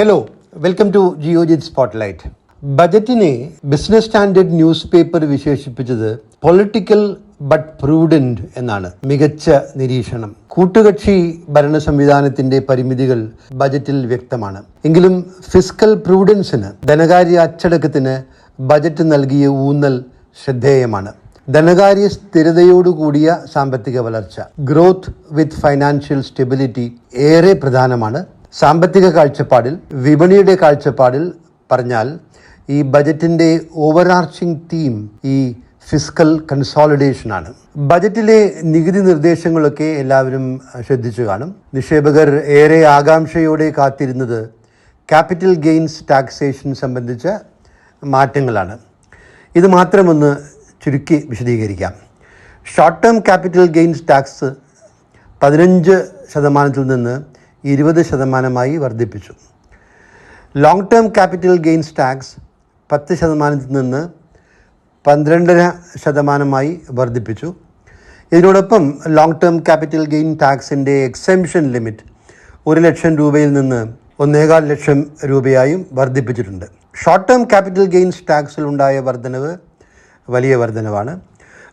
Hello welcome to Geojit spotlight ബജറ്റിനെ business standard newspaper വിശേഷിപ്പിച്ചത് political but prudent എന്നാണ്. മികച്ച നിരീക്ഷണം. കൂട്ടുകക്ഷി ഭരണ സംവിധാനത്തിന്റെ പരിമിതികൾ ബജറ്റിൽ വ്യക്തമാണ്. എങ്കിലും ഫിസ്ക്കൽ പ്രൂഡൻസിന് ധനകാര്യ അച്ചടക്കത്തിന് ബജറ്റ് നൽകിയ ഊന്നൽ ശ്രദ്ധേയമാണ്. ധനകാര്യ സ്ഥിരതയോടുകൂടിയ സാമ്പത്തിക വളർച്ച ഗ്രോത്ത് വിത്ത് ഫൈനാൻഷ്യൽ സ്റ്റെബിലിറ്റി ഏറെ പ്രധാനമാണ്. സാമ്പത്തിക കാഴ്ചപ്പാടിൽ വിപണിയുടെ കാഴ്ചപ്പാടിൽ പറഞ്ഞാൽ ഈ ബജറ്റിന്റെ ഓവറാർച്ചിങ് തീം ഈ ഫിസ്ക്കൽ കൺസോളിഡേഷൻ ആണ്. ബജറ്റിലെ നികുതി നിർദ്ദേശങ്ങളൊക്കെ എല്ലാവരും ശ്രദ്ധിച്ചു കാണും. നിക്ഷേപകർ ഏറെ ആകാംക്ഷയോടെ കാത്തിരുന്നത് ക്യാപിറ്റൽ ഗെയിൻസ് ടാക്സേഷൻ സംബന്ധിച്ച മാറ്റങ്ങളാണ്. ഇത് മാത്രമൊന്ന് ചുരുക്കി വിശദീകരിക്കാം. Short term capital gains tax പതിനഞ്ച് ശതമാനത്തിൽ നിന്ന് ഇരുപത് ശതമാനമായി വർദ്ധിപ്പിച്ചു. Long term capital gains tax പത്ത് ശതമാനത്തിൽ നിന്ന് പന്ത്രണ്ടര ശതമാനമായി വർദ്ധിപ്പിച്ചു. ഇതിനോടൊപ്പം ലോങ് ടേം ക്യാപിറ്റൽ ഗെയിൻ ടാക്സിന്റെ എക്സെംഷൻ ലിമിറ്റ് ഒരു ലക്ഷം രൂപയിൽ നിന്ന് ഒന്നേകാൽ ലക്ഷം രൂപയായും വർദ്ധിപ്പിച്ചിട്ടുണ്ട്. ഷോർട്ട് ടേം ക്യാപിറ്റൽ ഗെയിൻസ് ടാക്സിൽ ഉണ്ടായ വർധനവ് വലിയ വർധനവാണ്.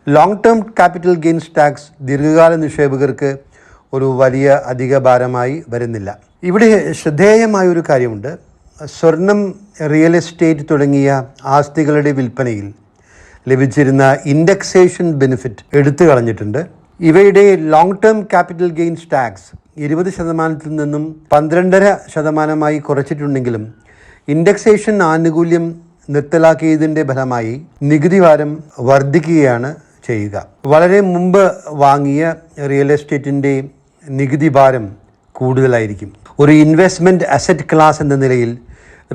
Long term capital gains tax ദീർഘകാല നിക്ഷേപകർക്ക് ഒരു വലിയ അധിക ഭാരമായി വരുന്നില്ല. ഇവിടെ ശ്രദ്ധേയമായ ഒരു കാര്യമുണ്ട്. സ്വർണം റിയൽ എസ്റ്റേറ്റ് തുടങ്ങിയ ആസ്തികളുടെ വിൽപ്പനയിൽ ലഭിച്ചിരുന്ന ഇൻഡെക്സേഷൻ ബെനിഫിറ്റ് എടുത്തു കളഞ്ഞിട്ടുണ്ട്. ഇവയുടെ long term capital gains tax ഇരുപത് ശതമാനത്തിൽ നിന്നും പന്ത്രണ്ടര ശതമാനമായി കുറച്ചിട്ടുണ്ടെങ്കിലും ഇൻഡെക്സേഷൻ ആനുകൂല്യം നിർത്തലാക്കിയതിന്റെ ഫലമായി നികുതി ഭാരം വർദ്ധിക്കുകയാണ് ചെയ്യുക. വളരെ മുമ്പ് വാങ്ങിയ റിയൽ എസ്റ്റേറ്റിന്റെ നികുതി ഭാരം കൂടുതലായിരിക്കും. ഒരു ഇൻവെസ്റ്റ്മെന്റ് അസറ്റ് ക്ലാസ് എന്ന നിലയിൽ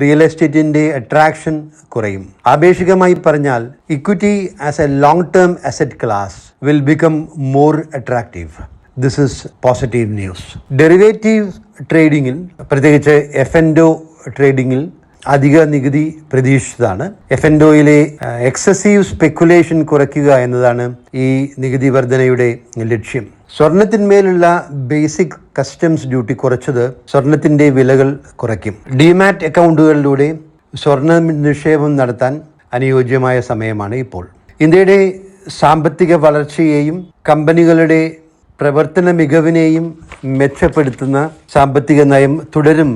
റിയൽ എസ്റ്റേറ്റിന്റെ അട്രാക്ഷൻ കുറയും. ആപേക്ഷികമായി പറഞ്ഞാൽ equity as a long term asset class will become more attractive this is positive news derivative ട്രേഡിങ്ങിൽ പ്രത്യേകിച്ച് എഫ് എൻഡോ ട്രേഡിങ്ങിൽ അധിക നികുതി പ്രതീക്ഷിച്ചതാണ്. എഫ് എൻഡോയിലെ എക്സസീവ് സ്പെക്കുലേഷൻ കുറയ്ക്കുക എന്നതാണ് ഈ നികുതി വർധനയുടെ ലക്ഷ്യം. സ്വർണത്തിന്മേലുള്ള ബേസിക് കസ്റ്റംസ് ഡ്യൂട്ടി കുറച്ചത് സ്വർണത്തിന്റെ വിലകൾ കുറയ്ക്കും. ഡിമാറ്റ് അക്കൗണ്ടുകളിലൂടെ സ്വർണ നിക്ഷേപം നടത്താൻ അനുയോജ്യമായ സമയമാണ് ഇപ്പോൾ. ഇന്ത്യയുടെ സാമ്പത്തിക വളർച്ചയെയും കമ്പനികളുടെ പ്രവർത്തന മികവിനെയും മെച്ചപ്പെടുത്തുന്ന സാമ്പത്തിക നയം തുടരും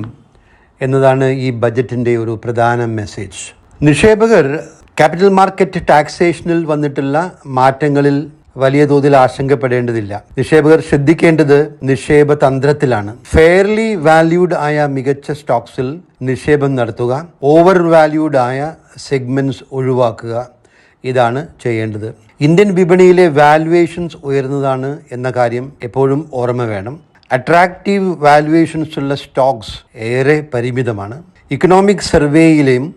എന്നതാണ് ഈ ബജറ്റിന്റെ ഒരു പ്രധാന മെസ്സേജ് നിക്ഷേപകർ ക്യാപിറ്റൽ മാർക്കറ്റ് ടാക്സേഷനിൽ വന്നിട്ടുള്ള മാറ്റങ്ങളിൽ വലിയ തോതിൽ ആശങ്കപ്പെടേണ്ടതില്ല. നിക്ഷേപകർ ശ്രദ്ധിക്കേണ്ടത് നിക്ഷേപ തന്ത്രത്തിലാണ് ഫെയർലി വാല്യൂഡ് ആയ മികച്ച സ്റ്റോക്സിൽ നിക്ഷേപം നടത്തുക. ഓവർ വാല്യൂഡ് ആയ സെഗ്മെന്റ്സ് ഒഴിവാക്കുക. ഇതാണ് ചെയ്യേണ്ടത്. ഇന്ത്യൻ വിപണിയിലെ വാല്യുവേഷൻസ് ഉയർന്നതാണ് എന്ന കാര്യം എപ്പോഴും ഓർമ്മ വേണം. അട്രാക്റ്റീവ് വാല്യുവേഷൻസ് ഉള്ള സ്റ്റോക്സ് ഏറെ പരിമിതമാണ്. ഇക്കണോമിക് സർവേയിലെയും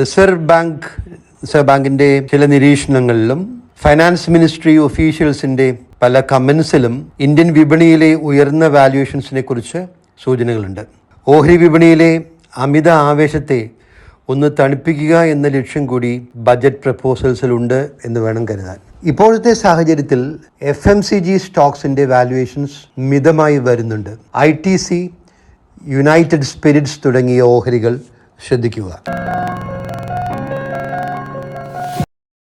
റിസർവ് ബാങ്ക് റിസർവ് ബാങ്കിന്റെ ചില നിരീക്ഷണങ്ങളിലും ഫൈനാൻസ് മിനിസ്ട്രി ഒഫീഷ്യൽസിന്റെ പല കമൻസിലും ഇന്ത്യൻ വിപണിയിലെ ഉയർന്ന വാല്യുവേഷൻസിനെ കുറിച്ച് സൂചനകളുണ്ട്. ഓഹരി വിപണിയിലെ അമിത ആവേശത്തെ ഒന്ന് തണുപ്പിക്കുക എന്ന ലക്ഷ്യം കൂടി ബജറ്റ് പ്രപ്പോസൽസിലുണ്ട് എന്ന് വേണം കരുതാൻ. ഇപ്പോഴത്തെ സാഹചര്യത്തിൽ എഫ് എം സി ജി സ്റ്റോക്സിന്റെ വാല്യുവേഷൻസ് മിതമായി വരുന്നുണ്ട്. I T C United Spirits തുടങ്ങിയ ഓഹരികൾ ശ്രദ്ധിക്കുക.